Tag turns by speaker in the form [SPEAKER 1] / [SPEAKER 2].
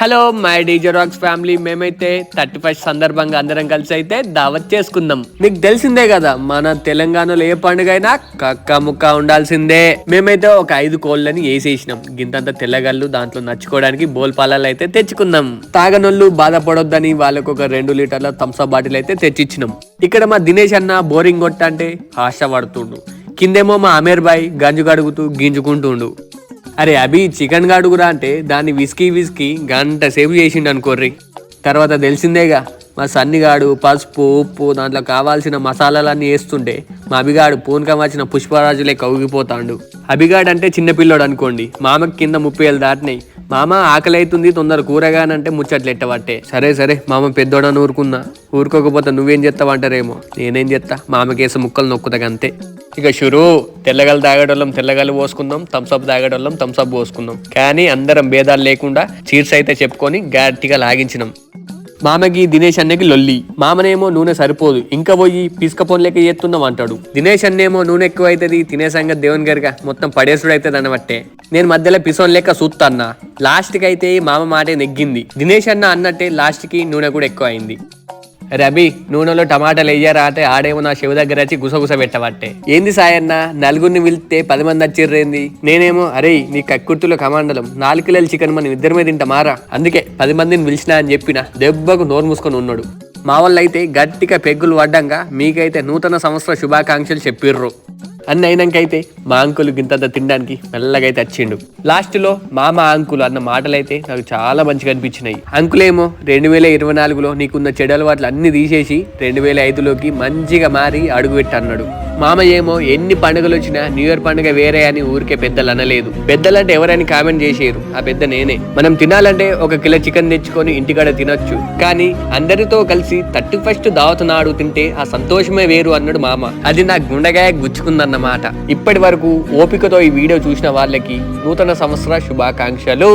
[SPEAKER 1] Hello my డీజరాక్స్ family. మేమైతే thirty first సందర్భంగా అందరం కలిసి అయితే దావత్ చేసుకుందాం. మీకు తెలిసిందే కదా మన తెలంగాణలో ఏ పండుగ అయినా కక్క ముక్క ఉండాల్సిందే. మేమైతే ఒక ఐదు కోళ్ళని వేసేసినాం. గింతంత తెల్లగళ్ళు దాంట్లో నచ్చుకోవడానికి బోల్పాలలు అయితే తెచ్చుకుందాం. తాగనోళ్ళు బాధపడొద్దని వాళ్ళకు ఒక రెండు లీటర్ల థమ్స్అప్ బాటిల్ అయితే తెచ్చిచ్చినాం. ఇక్కడ మా దినేష్ అన్న బోరింగ్ కొట్ట అంటే ఆశ పడుతుండు కిందేమో మా అమీర్ బాయ్ గంజు కడుగుతూ గింజుకుంటుండు. అరే అభి చికెన్ గాడుగురా అంటే దాన్ని విసికి విసికి గంట సేపు చేసిండు అనుకోర్రి తర్వాత తెలిసిందేగా మా సన్నిగాడు పసుపు ఉప్పు దాంట్లో కావాల్సిన మసాలాలన్నీ వేస్తుంటే మా అభిగాడు పూనకం వచ్చిన పుష్పరాజులే కౌగిపోతాండు. అభిగాడు అంటే చిన్నపిల్లోడు అనుకోండి మామకి కింద ముప్పై ఏళ్ళు దాటినాయి. మామ ఆకలి అవుతుంది తొందర కూరగానంటే ముచ్చట్లు ఎట్టబట్టే. సరే సరే మామ పెద్దోడని ఊరుకున్నా. ఊరుకోకపోతే నువ్వేం చేస్తావంటారేమో నేనేం చేస్తా మామకేసి ముక్కలు నొక్కుతా అంతే. ఇక షురు తెల్లగలు తాగడోళ్ళం తెల్లగలు పోసుకుందాం థమ్స్అప్ తాగడోళ్ళం థమ్స్అప్ పోసుకుందాం. కానీ అందరం భేదాలు లేకుండా చీర్స్ అయితే చెప్పుకొని గట్టిగా లాగించినాం. మామకి దినేష్ అన్నకి లొల్లి. మామనేమో నూనె సరిపోదు ఇంకా పోయి పిసుకపోన్లేక లెక్క చేస్తున్నాం అంటాడు. దినేష్ అన్నేమో నూనె ఎక్కువ అవుతుంది తినే సంగతి దేవుని గారిగా మొత్తం పడేసుడు అవుతుంది అనబట్టే నేను మధ్యలో పిసోన్ లెక్క చూస్తాన్నా లాస్ట్కి అయితే మామ మాటే నెగ్గింది. దినేష్ అన్న అన్నట్టే లాస్ట్కి నూనె కూడా ఎక్కువ అయింది రబి నూనెలో టమాటాలు వెయ్యారా అంటే ఆడేమో నా శివ దగ్గర వచ్చి గుసగుస పెట్టబట్టే ఏంది సాయన్న నలుగురిని పిలిస్తే పది మంది వచ్చిర్రేంది నేనేమో అరే నీ కక్కుర్తుల కమాండలం నాలుగు కిలోల చికెన్ మనం ఇద్దరమే తింటామారా అందుకే పది మందిని పిలిచినా అని చెప్పిన దెబ్బకు నోరు మూసుకొని ఉన్నాడు. మా వాళ్ళైతే గట్టిగా పెగ్గులు పడ్డంగా మీకైతే నూతన సంవత్సర శుభాకాంక్షలు చెప్పిర్రు. అన్ని అయినాకైతే మా అంకులు గింతంత తినడానికి మెల్లగా అయితే వచ్చిండు లాస్ట్లో మామ అంకులు అన్న మాటలైతే నాకు చాలా మంచిగా అనిపించినాయి. అంకులేమో రెండు వేల ఇరవై నాలుగులో నీకున్న చెడు అలవాట్లు అన్ని తీసేసి రెండు వేల ఐదులోకి మంచిగా మారి అడుగు పెట్టి అన్నాడు మామ ఏమో ఎన్ని పండుగలు వచ్చినా న్యూ ఇయర్ పండుగ వేరే అని ఊరికే పెద్దలు అనలేదు. పెద్దలంటే ఎవరైనా కామెంట్ చేసేరు ఆ పెద్ద నేనే. మనం తినాలంటే ఒక కిలో చికెన్ తెచ్చుకొని ఇంటికాడ తినొచ్చు. కానీ అందరితో కలిసి థర్టీ ఫస్ట్ దావత నాడు తింటే ఆ సంతోషమే వేరు అన్నాడు మామ. అది నా గుండెగాయ గుచ్చుకుందన్నమాట. ఇప్పటి వరకు ఓపికతో ఈ వీడియో చూసిన వాళ్ళకి నూతన సంవత్సర శుభాకాంక్షలు.